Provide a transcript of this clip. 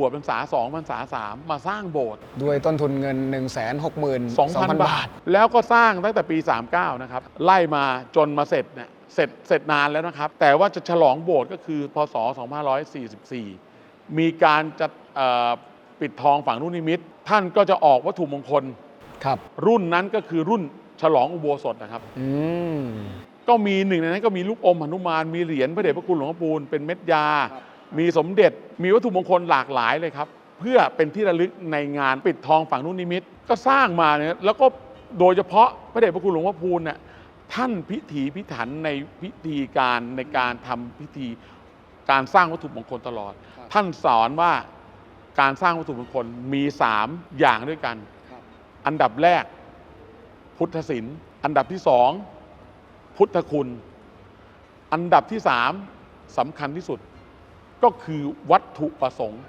บวชพรรษาสองพรรษาสามมาสร้างโบสถ์ด้วยต้นทุนเงิน 1 6 2 0 0 0 2,000 บาท แล้วก็สร้างตั้งแต่ปี 39 นะครับ ไล่มาจนมาเสร็จเนี่ยเสร็จเสร็จนานแล้วนะครับ แต่ว่าจะฉลองโบสถ์ก็คือพศ 2544 มีการจะเอ่อปิดทองฝั่งลูกนิมิต ท่านก็จะออกวัตถุมงคลครับ รุ่นนั้นก็คือรุ่นฉลองอุโบสถนะครับอืมก็มีหนึ่งในนั้นก็มีลูกอมหนุมานมีเหรียญพระเดชพระคุณหลวงพ่อปูนเป็นเม็ดยา มีสมเด็จมีวัตถุมงคลหลากหลายเลยครับ เพื่อเป็นที่ระลึกในงานปิดทองฝั่งนุ่นนิมิตก็สร้างมาเนี่ยแล้วก็โดยเฉพาะพระเดชพระคุณหลวงพ่อพูนเนี่ยท่านพิถีพิถันในพิธีการในการทำพิธีการสร้างวัตถุมงคลตลอดครับท่านสอนว่าการสร้างวัตถุมงคลมีสามอย่างด้วยกัน อันดับแรก พุทธศิลป์อันดับที่สองพุทธคุณ อันดับที่สามสำคัญที่สุด ก็คือวัตถุประสงค์